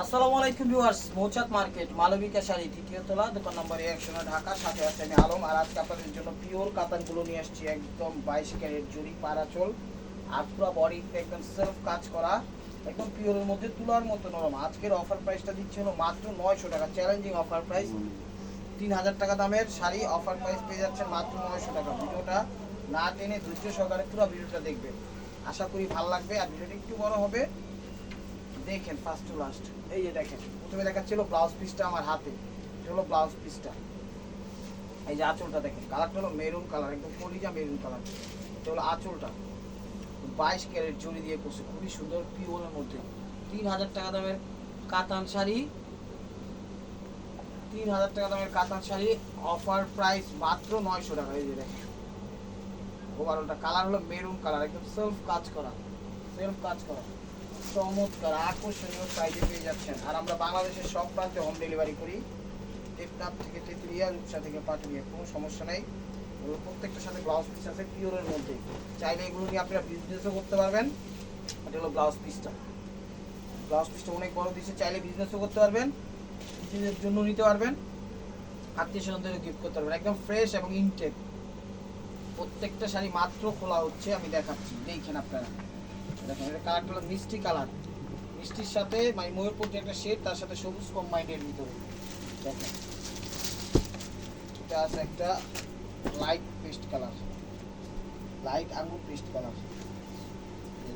আসসালামু আলাইকুম viewers, Mouchak market Malobika sari তৃতীয় তলা, দোকান নম্বর একশো নয় ঢাকা, সাথে আছে আমি আলম। আর আজকে আপনাদের জন্য পিওর কাতানগুলো নিয়ে আসছি, একদম বাইশ ক্যারেট জুড়ি পারাচল আর পুরো বডিতে একদম সেলফ কাজ করা, একদম পিওরের মধ্যে, তুলার মতো নরম। আজকের অফার প্রাইসটা দিচ্ছে হলো মাত্র নয়শো টাকা চ্যালেঞ্জিং অফার প্রাইস তিন হাজার টাকা দামের শাড়ি অফার প্রাইস পেয়ে যাচ্ছেন মাত্র নয়শো টাকা। ভিডিওটা না টেনে ধৈর্য সহকারে পুরো ভিডিওটা দেখবেন। আশা করি ভালো লাগবে, আর ভিডিওটা একটু বড় হবে। দেখেন ফার্স্ট টু লাস্ট এই যে দেখেন, প্রথমে দেখাচ্ছিল ব্লাউজ পিসটা আমার হাতে। এটা হলো ব্লাউজ পিসটা এই যে আঁচলটা দেখেন কালারটা হলো মেরুন কালার একদম কলিজা মেরুন কালার এটা হলো আঁচলটা। বাইশ ক্যারেট জড়ি দিয়ে করছে, খুবই সুন্দর পিওরের মধ্যে। তিন হাজার টাকা দামের কাতান শাড়ি। তিন হাজার টাকা দামের কাতান শাড়ি অফার প্রাইস মাত্র নয়শো টাকা। এই যে দেখেন ওভারঅলটা কালার হলো মেরুন কালার একদম সেলফ কাজ করা। সেলফ কাজ করা। চমৎকার, আকর্ষণীয় প্রাইজে পেয়ে যাচ্ছেন। আর আমরা বাংলাদেশের সব প্রান্তে হোম ডেলিভারি করি। টেপকাপ থেকে তেতুলিয়া, রূপসা থেকে পাটুলিয়া, কোনো সমস্যা নেই। প্রত্যেকটার সাথে ব্লাউজ পিস আছে পিওরের মধ্যে। চাইলে এগুলো নিয়ে আপনারা বিজনেসও করতে পারবেন। এটা হলো ব্লাউজ পিসটা ব্লাউজ পিসটা অনেক বড় দিচ্ছে চাইলে বিজনেসও করতে পারবেন। নিজেদের জন্য নিতে পারবেন। আত্মীয় স্বজনদের গিফট করতে পারবেন। একদম ফ্রেশ এবং ইনটেক প্রত্যেকটা শাড়ি মাত্র খোলা হচ্ছে, আমি দেখাচ্ছি। দেখেন আপনারা। দেখেন, এটা কালারটা হলো মিষ্টি কালার মিষ্টির সাথে মানে ময়ূরপন্থী একটা শেড তার সাথে সবুজ কম্বাইন্ডের ভিতরে। দেখেন। এটা আছে একটা লাইট পেস্ট কালার লাইট আঙ্গুর পেস্ট কালার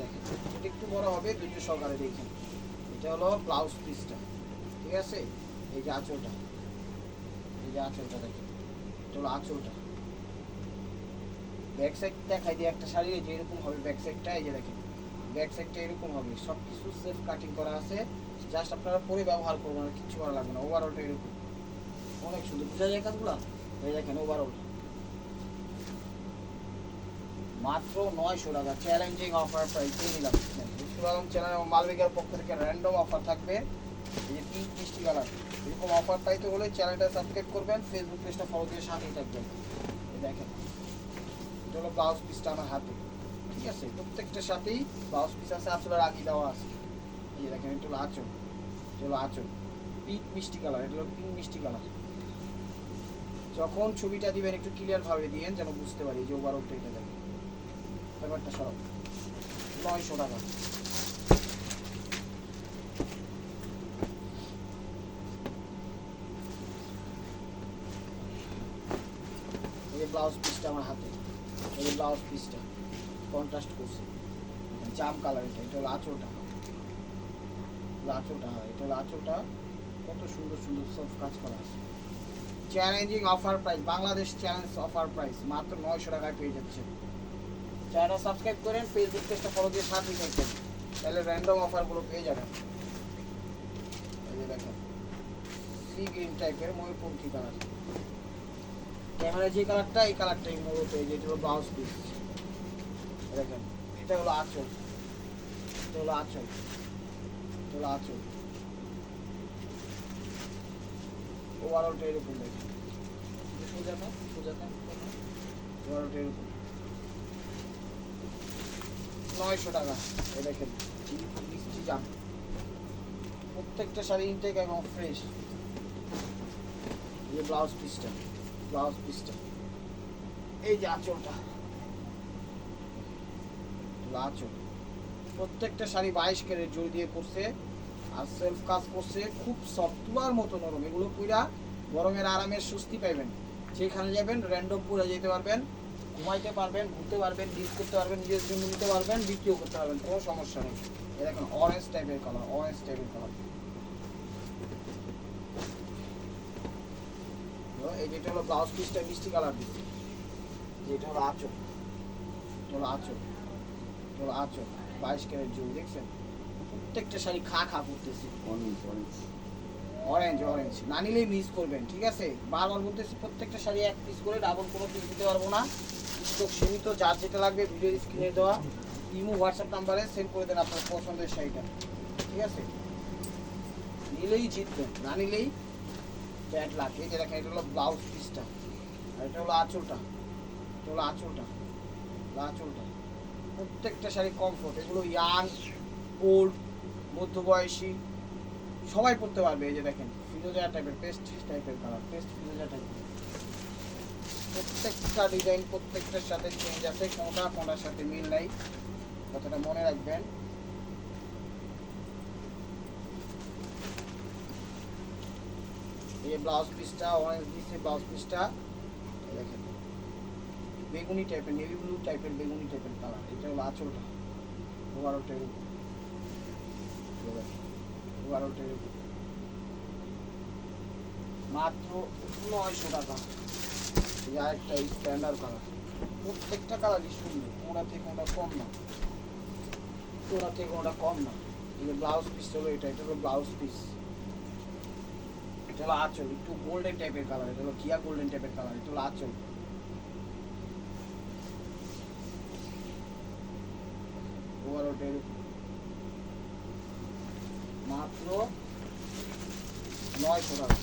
দেখেন, এটা একটু বড় হবে দুটো সহকারে দেখেন এটা হলো ব্লাউজ পিসটা ঠিক আছে? এই যে আঁচলটা। এই যে আঁচলটা দেখেন। এটা হলো আঁচলটা। ব্যাক সাইড দেখাই দিয়ে একটা শাড়ি, এই যে এরকম হবে ব্যাক সাইডটা এই যে দেখেন। ব্যাক সাইডটা এরকম হবে। সব কিছু সেফ কাটিং করা আছে। জাস্ট আপনারা পরে ব্যবহার করবেন, আর কিছু করা লাগবে না। ওভারঅলটা এরকম। অনেক সুন্দর। বোঝা যায় কাজগুলো? এই দেখেন ওভারঅল মাত্র নয়শো টাকা। চ্যালেঞ্জিং অফার প্রাইসে নিলাম। রসুল চ্যানেল এবং মালবিকার পক্ষ থেকে র্যান্ডম অফার থাকবে। এই যে পিঙ্ক মিষ্টি কালার এরকম অফার পাইতে হলে চ্যানেলটা সাবস্ক্রাইব করবেন ফেসবুক পেজটা ফলো দিয়ে সাথেই থাকবেন। দেখেন। এটা হলো ব্লাউজ পিসটা আমার হাতে। আছে, প্রত্যেকটার সাথেই ব্লাউজ পিস আছে আঁচলের আগে দেওয়া আছে। এই দেখেন, এটা হলো আঁচল, এটা হলো আঁচল পিঙ্ক মিষ্টি কালার এটা হলো পিঙ্ক মিষ্টি কালার যখন ছবিটা দিবেন, একটু ক্লিয়ার ভাবে দিয়েন, যেন বুঝতে পারি যে ওভারঅলটা এটা দেখেন। ব্যাপারটা সরব নয়শো টাকা। এই ব্লাউজ পিসটা আমার হাতে, এই ব্লাউজ পিসটা কন্ট্রাস্ট করছে। জাম কালার এটা এটা হলো আঁচলটা। হয় এটা হলো আঁচলটা। কত সুন্দর সুন্দর সব কাজ করা আছে। Challenging offer price Bangladesh challenge offer price মাত্র নয়শো টাকায় পেয়ে যাচ্ছে। চ্যানেল সাবস্ক্রাইব করেন ফেসবুক পেজটা ফলো দিয়ে সাথেই থাকবেন। তাহলে র্যান্ডম অফারগুলো পেয়ে যাবেন। এই যে দেখেন সি গ্রিন টাইপের ময়ূরপঙ্খী কালার ক্যামেরা যে কালারটা এই কালারটাই মূলত এই যে এটা হলো ব্লাউজ পিস দেখেন এটা হলো আঁচল। এটা হলো আঁচল। এটা হলো আঁচল। ওভারঅলটা এরকম দেখেন। সোজা না সোজা না ওভারঅলটা এরকম। নয়শো টাকা। এই দেখেন মিষ্টি জাম। প্রত্যেকটা শাড়ি ইনটেক এবং ফ্রেশ এই ব্লাউজ পিসটা ব্লাউজ পিসটা এই যে আঁচলটা। আঁচল প্রত্যেকটা শাড়ি বাইশ ক্যারেট জোর দিয়ে করছে আর সেলফ কাজ করছে খুব সফট মতো নরম। এগুলো পুরা গরমের আরামের স্বস্তি পাইবেন। যেখানে যাবেন র্যান্ডম পুরো যেতে পারবেন, ঘুমাইতে পারবেন, ঘুরতে পারবেন ডিস করতে পারবেন, নিজের জন্য নিতে পারবেন, বিক্রিও করতে পারবেন, কোনো সমস্যা নেই। দেখুন অরেঞ্জ টাইপের কালার অরেঞ্জ টাইপের কালার এই যেটা হলো ব্লাউজ পিসটা মিষ্টি কালার দিচ্ছে। যেটা হলো আঁচল। এটা হলো হলো আঁচল বাইশ ক্যারেট জুল দেখছেন? প্রত্যেকটা শাড়ি খা খা করতেছি। অরেঞ্জ অরেঞ্জ অরেঞ্জ অরেঞ্জ না নিলেই মিস করবেন ঠিক আছে? বারবার বলতেছি প্রত্যেকটা শাড়ি এক পিস করে ডাবল কোনো পিস দিতে পারব না। স্টক সীমিত যার যেটা লাগবে ভিডিও স্ক্রিনে দেওয়া। ইমো হোয়াটসঅ্যাপ নাম্বারে সেন্ড করে দেন আপনার পছন্দের শাড়িটা। ঠিক আছে? নিলেই জিতবেন না নিলেই ব্যাট লাখ এই যে দেখেন এটা হলো ব্লাউজ পিসটা আর এটা হলো আঁচলটা। এটা হলো আঁচলটা। আঁচলটা। প্রত্যেকটা শাড়ি কমফোর্ট এগুলো ইয়াং ওল্ড মধ্যবয়সী, সবাই পড়তে পারবে এই যে দেখেন, ফিরোজা টাইপের পেস্ট টাইপের কালার পেস্ট ফিরোজা টাইপের প্রত্যেকটা ডিজাইন প্রত্যেকটার সাথে চেঞ্জ আছে, কোনটা কোনটার সাথে মিল নাই, কথাটা মনে রাখবেন। এই ব্লাউজ পিসটা অরেঞ্জ দিচ্ছে ব্লাউজ পিসটা দেখেন। বেগুনি টাইপের নেভি ব্লু টাইপের বেগুনি টাইপের কালার এটা হলো আঁচলটা। ওভারঅলটার উপর। ওভারঅলটার উপর। মাত্র নয়শো টাকা। এই আরেকটা স্ট্যান্ডার্ড কালার প্রত্যেকটা কালারই সুন্দর। কোনটা থেকে ওটা কম না। কোনটা থেকে কোনটা কম না। যে ব্লাউজ পিস হলো এটা এটা হলো ব্লাউজ পিস এটা হলো আঁচল। একটু গোল্ডেন টাইপের কালার এটা হলো কিয়া গোল্ডেন টাইপের কালার এটা হলো আঁচল। এরকম মাত্র নয়শো টাকা।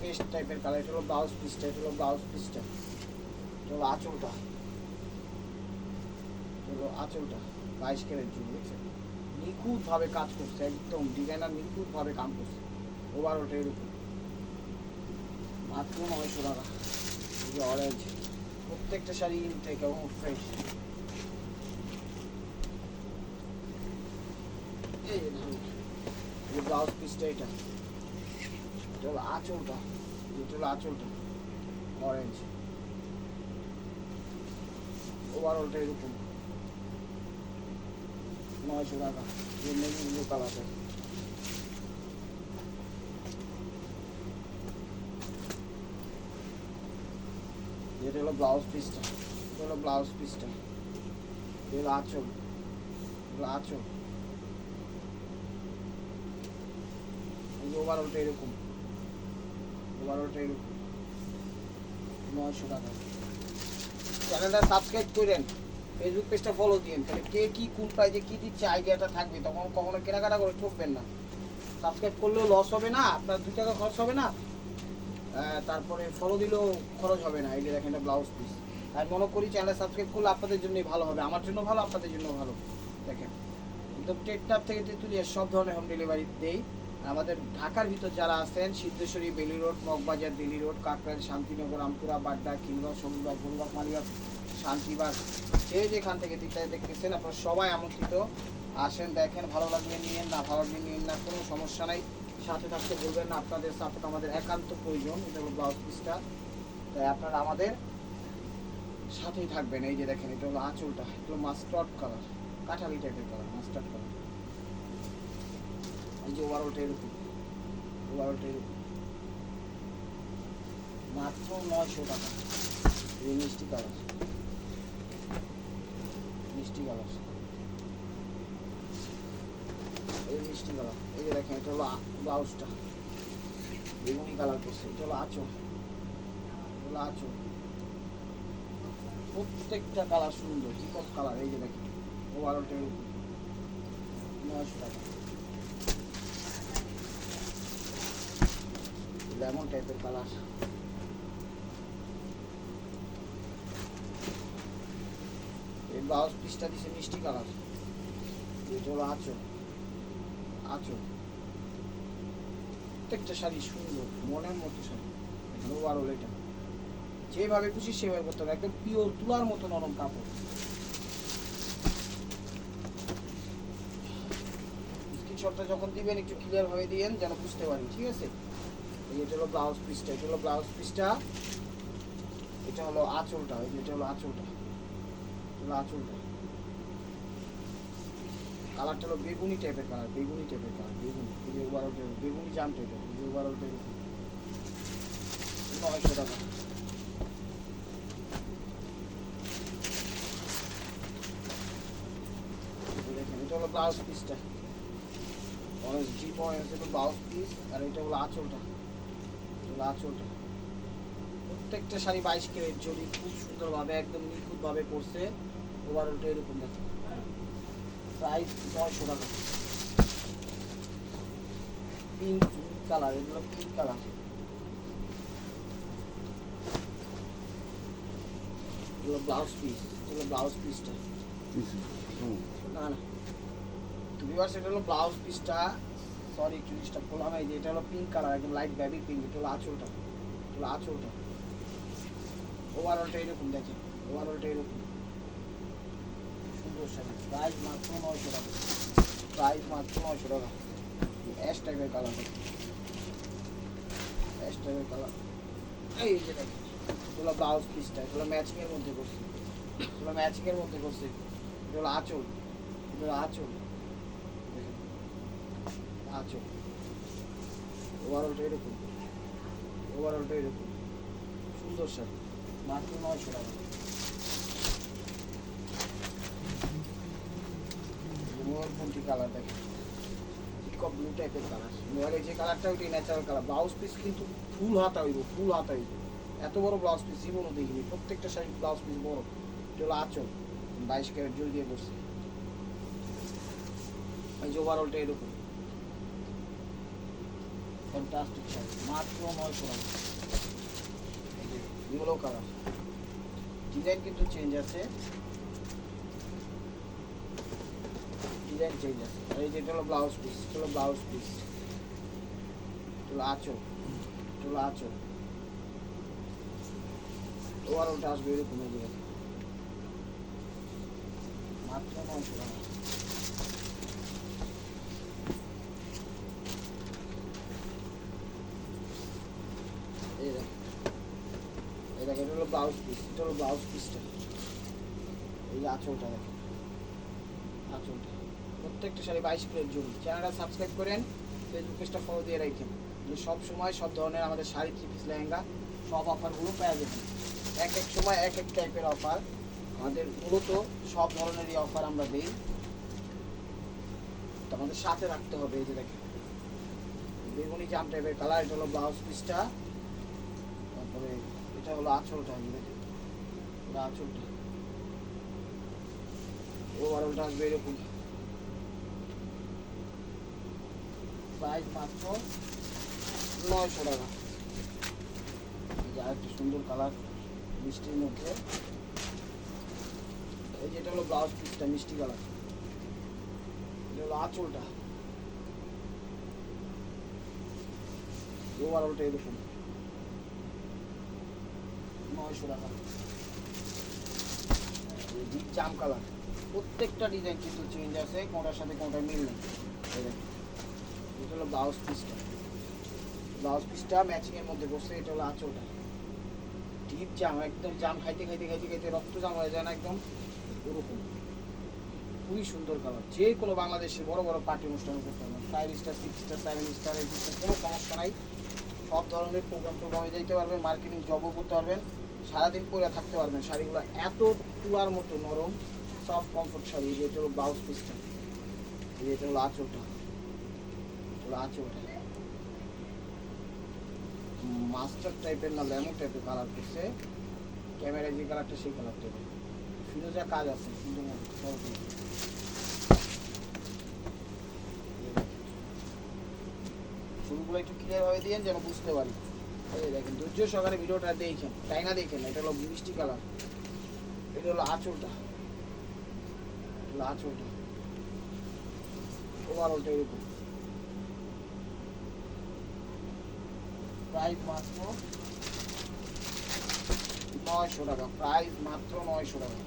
পেস্ট টাইপের কালার হলো ব্লাউজ পিসটা এটা হলো ব্লাউজ এটা হলো আঁচলটা। হলো আঁচলটা, বাইশ ক্যারেট জুড়ে দেখছেন নিখুঁতভাবে কাজ করছে, একদম ডিজাইনার নিখুঁতভাবে কাম করছে ওভারঅলটা এরকম মাত্র নয়শো টাকা এই যে অরেঞ্জ প্রত্যেকটা শাড়ি ইনটেক এবং ফ্রেশ এই যে ব্লাউজ পিসটা এটা। এটা হলো আঁচলটা, এটা হলো আঁচলটা অরেঞ্জ ওভারঅলটা এরকম। নয়শো টাকা। নেভি ব্লু কালারটা এটা হলো ব্লাউজ পিসটা এটা হলো ব্লাউজ পিসটা এটা হলো আঁচল। এটা আঁচল। ওভারঅলটা এরকম। ওভারঅলটা এরকম। নয়শো টাকা। চ্যানেলটা সাবস্ক্রাইব করেন। ফেসবুক পেজটা ফলো দিন তাহলে কে কি, কোন প্রাইজে কি দিচ্ছে আইডিয়াটা থাকবে। তখন কখনো কেনাকাটা করে ঠকবেন না। সাবস্ক্রাইব করলেও লস হবে না। আপনার দু টাকা খরচ হবে না। তারপরে ফলো দিলেও খরচ হবে না। এই যে দেখেন এটা ব্লাউজ পিস আর মনে করি চ্যানেল সাবস্ক্রাইব করলে আপনাদের জন্যই ভালো হবে। আমার জন্য ভালো, আপনাদের জন্য ভালো। দেখেন। একদম টেকটাপ থেকে তেঁতুলিয়া সব ধরনের হোম ডেলিভারি দেই। আমাদের ঢাকার ভিতর যারা আছেন, Siddheshwari Bailey road Moghbazar, Delhi road Kakrail, Shantinagar, Ampura, Badda, কিংবা সমুদ্র গরুবাগ মালিবাগ, শান্তিবাগ, যে যেখান থেকে দিকটা দেখতেছেন, আপনারা সবাই আমন্ত্রিত। আসেন, দেখেন, ভালো লাগলে নিয়েন, না ভালো লাগলে নিয়েন না, কোনো সমস্যা নাই। সাথে থাকতে বলবেন আপনাদের সাপোর্ট আমাদের একান্ত প্রয়োজন, এটা হলো ব্লাউজ পিসটা তাই আপনারা আমাদের সাথেই থাকবেন, এই যে দেখেন, এটা হলো আঁচলটা, এটা হলো মাস্টার্ড কালার কাঠালি টাইপের কালার মাস্টার্ড কালার এই যে ওভারঅলটা এরকম ওভারঅলটা এরকম। মাত্র নয়শো টাকা। এই মিষ্টি কালার মিষ্টি কালার এই মিষ্টি কালার এই যে দেখেন ব্লাউজটা। বেগুনি প্রত্যেকটা কালার সুন্দর কালার। এই যে লেমন টাইপের কালার। এই ব্লাউজ পিসটা দিছে মিষ্টি কালার। এটা আঁচল প্রত্যেকটা শাড়ি সুন্দর, মনের মতো শাড়ি। এখানে ওভারঅল এটা যেভাবে খুশি সেভাবে করতে হবে। একদম পিওর তুলার মতো নরম কাপড়। স্ক্রিনশটটা যখন দিবেন, একটু ক্লিয়ার হয়ে দিয়েন, যেন বুঝতে পারি, ঠিক আছে? এটা হলো ব্লাউজ পিসটা এটা হলো ব্লাউজ পিসটা এটা হলো আঁচলটা, এটা হলো আঁচলটা। আঁচলটা। কালারটা হলো বেগুনি টাইপের কালার, বেগুনি টাইপের কালার, বেগুনি, এই যে ওভারঅলটা বেগুনি এটা এই যে ওভারঅলটা এরকম নয়শো টাকা। এটা হলো ব্লাউজ পিসটা অরেঞ্জ ডিপ অরেঞ্জ হলো ব্লাউজ পিস আর এটা এটা হলো আঁচলটা। প্রত্যেকটা শাড়ি বাইশ ক্যারেট জড়ি খুব সুন্দরভাবে, একদম নিখুঁতভাবে করছে ওভারঅলটা এরকম দেখেন। প্রাইস নয়শো টাকা। পিঙ্ক কালার এগুলো পিঙ্ক কালার এগুলো ব্লাউজ পিস এগুলো ব্লাউজ পিসটা না না। ভিউয়ার্স এটা হলো ব্লাউজ পিসটা সরি একটু করলাম এই যে এটা হলো পিঙ্ক কালার একদম লাইট বেবি পিঙ্ক এটা হলো আঁচলটা। এটা হলো আঁচলটা। ওভারঅলটা এরকম দেখেন। ওভারঅলটা এরকম। সুন্দর শাড়ি প্রাইস মাত্র নয়শো টাকা প্রাইস মাত্র নয়শো টাকা অ্যাশ টাইপের কালার অ্যাশ টাইপের কালার এই এগুলো ব্লাউজ পিসটা এগুলো ম্যাচিংয়ের মধ্যে করছি এগুলো ম্যাচিংয়ের মধ্যে করছি এটা আঁচল আঁচল আঁচল ওভারঅলটা এরকম ওভারঅলটা এরকম সুন্দর শাড়ি মাত্র নয়শো টাকা মোহনপন্থী কালার দেখেন পিকক ব্লু টাইপের কালার মোবাইলে যে কালারটা ওইটাই ন্যাচারাল কালার ব্লাউজ পিস কিন্তু ফুল হাতা হইব ফুল হাতা হইব। এত বড় ব্লাউজ পিস জীবনও দেখিনি। প্রত্যেকটা শাড়ির ব্লাউজ পিস বড়। হলো আঁচল। বাইশ ক্যারেট জল দিয়ে করছে। এই যে ওভারঅলটা এরকম। ফ্যান্টাস্টিক শাড়ি মাত্র নয়শো টাকা। ইয়েলো কালার ডিজাইন কিন্তু চেঞ্জ আছে। ডিজাইন চেঞ্জ আছে। এই যেটা হলো ব্লাউজ পিস এটা হলো ব্লাউজ পিস এটা হলো আঁচল। এটা হলো আঁচল। ওভারঅলটা আসবে এরকম এই যে মাত্র নয়শো টাকা। এটা হলো ব্লাউজ পিস এটা হলো ব্লাউজ পিসটা এই যে আঁচলটা দেখেন। আঁচলটা। প্রত্যেকটা শাড়ি বাইশ প্লেট জুড়ি চ্যানেলটা সাবস্ক্রাইব করেন ফেসবুক পেজটা ফলো দিয়ে রাখেন। সব সময় সব ধরনের আমাদের শাড়ি থ্রি পিস লেহেঙ্গা সব অফারগুলো পাওয়া যাবে এক এক সময় এক এক টাইপের অফার আমাদের মূলত সব ধরনেরই অফার আমরা দিই। তো আমাদের সাথে রাখতে হবে এই যে দেখেন। বেগুনি জাম টাইপের কালার এটা হলো ব্লাউজ পিসটা তারপরে এটা হলো আঁচলটা, এই দেখেন। আঁচলটা। ওভারঅলটা আসবে এরকম প্রাইস মাত্র নয়শো টাকা। এই যে আরেকটা সুন্দর কালার মিষ্টির মধ্যে। এই যেটা হলো ব্লাউজ পিসটা মিষ্টি কালার। এটা হলো আঁচলটা। ওভারঅলটা এরকম। নয়শো টাকা। জাম কালার। প্রত্যেকটা ডিজাইন কিন্তু চেঞ্জ আছে, কোনটার সাথে কোনটা মিল নেই। হলো ব্লাউজ পিসটা ব্লাউজ পিসটা ম্যাচিং এর মধ্যে বসছে এটা হলো আঁচলটা ডিপ জাম, একদম জাম, খাইতে খাইতে খাইতে খাইতে রক্ত জাম হয়ে যায় না একদম। ওরকম খুবই সুন্দর কালার যে কোনো বাংলাদেশের বড় বড় পার্টি অনুষ্ঠানে করতে পারবেন five star six star seven star eight star কোনো সমস্যা নাই। সব ধরনের প্রোগ্রাম টোগ্রামে যাইতে পারবেন মার্কেটিং জবও করতে পারবেন। সারাদিন পরে থাকতে পারবেন। শাড়িগুলো এত তুলার মতো নরম সফট কমফোর্ট শাড়ি। এই যে এটা হলো ব্লাউজ পিসটা এই যে এটা হলো আঁচলটা। এটা হলো আঁচলটা মাস্টার টাইপের না লেমন টাইপের কালার করছে ক্যামেরায় যে কালারটা সেই কালারটা ফিরোজা কাজ আছে কিন্তু। ফুলগুলো একটু ক্লিয়ার ভাবে দিয়েন যেন বুঝতে পারি। দেখেন, ধৈর্য সহকারে ভিডিওটা দেখেন, তাই না দেখেন? এটা হলো মিষ্টি কালার এটা হলো আঁচলটা। হলো আঁচলটা। ওভারঅলটা এরকম। প্রাইস মাত্র নয়শো টাকা। প্রাইস মাত্র নয়শো টাকা।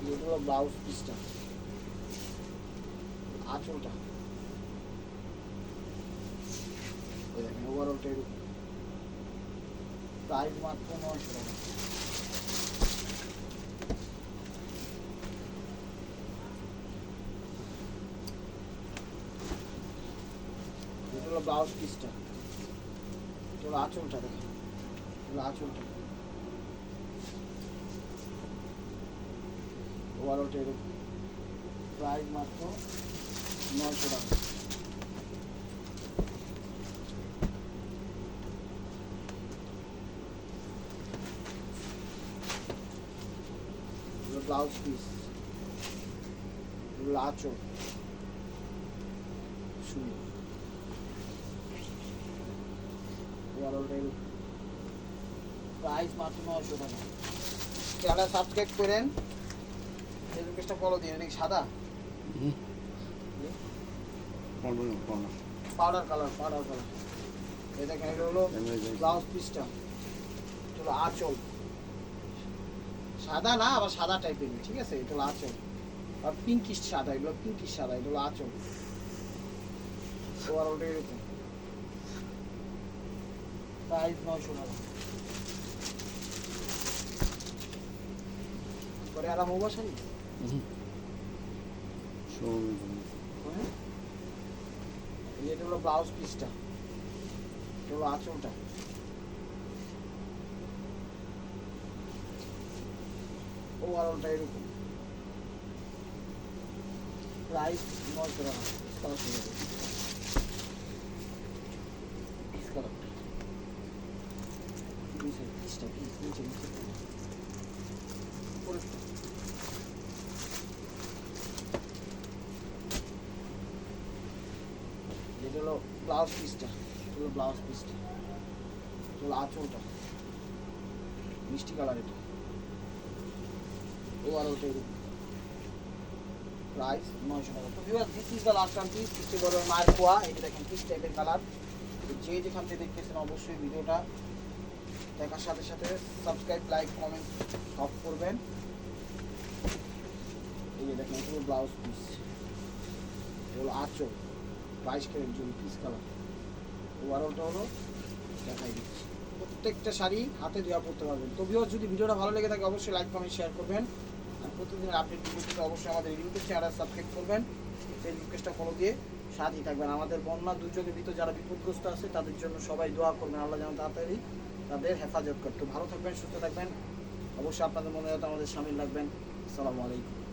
এটা হলো ব্লাউজ পিসটা আঁচলটা। দেখেন প্রাইস মাত্র নয়শো টাকা। হলো ব্লাউজ পিসটা এটা হলো আঁচলটা দেখেন হলো আঁচলটা। প্রাইস মাত্র নয়শো টাকা। ব্লাউজ পিস লাচো সুন্দর প্রাইস মাত্র টাকা চ্যানেল সাবস্ক্রাইব করেন ফেসবুক পেজটা ফলো দিন এটা সাদা? পাউডার কালার পাউডার কালার এটা হলো ব্লাউজ পিসটা চলো আঁচল। সাদা না আবার সাদা টাইপের ঠিক আছে? এটা হলো আঁচল। আর পিঙ্কিশ সাদা এগুলো পিঙ্কিশ সাদা এটা হলো আঁচল। ওভারঅলটা এরকম। প্রাইস নয়শো টাকা। পরে আরাম শাড়ি হ্যাঁ? এটা হলো ব্লাউজ পিসটা এটা হলো আঁচলটা। ওভারঅলটা এরকম। প্রাইস নয়শো টাকা কালার হয়ে যাবে পিস কালারটা এটা হলো ব্লাউজ পিসটা এটা হলো ব্লাউজ পিসটা এটা আঁচলটা মিষ্টি কালার এটা ওভারঅলটা এরকম প্রাইস নয়শো টাকা তো viewer this is the last one piece পিসটি বড় মার কোয়া এই যে দেখেন পিস টাইপের কালার যে যেখান থেকে দেখতেছেন অবশ্যই ভিডিওটা দেখার সাথে সাথে সাবস্ক্রাইব লাইক কমেন্ট সব করবেন। এই দেখেন, পুরো ব্লাউজ পিস হলো আঁচল, বাইশ ক্যারেট জুড়ি পিস কালার ওভারঅলটা হলো, দেখাই দিচ্ছি। প্রত্যেকটা শাড়ি হাতে দেওয়া পড়তে পারবেন। তো ভিউয়ার যদি ভিডিওটা ভালো লেগে থাকে, অবশ্যই লাইক কমেন্ট শেয়ার করবেন। আর প্রতিদিনের আপডেট ভিডিও পেতে অবশ্যই আমাদের ইউটিউব চ্যানেল সাবস্ক্রাইব করবেন। ফেসবুক পেজটা ফলো দিয়ে সাথেই থাকবেন। আমাদের বন্যা দুর্যোগের ভিতর যারা বিপদগ্রস্ত আছে, তাদের জন্য সবাই দোয়া করবেন। আল্লাহ যেন তাড়াতাড়ি তাদের হেফাজত করতে। ভালো থাকবেন, সুস্থ থাকবেন। অবশ্যই আপনাদের মনে আমাদের সামিল রাখবেন। আসসালামু আলাইকুম।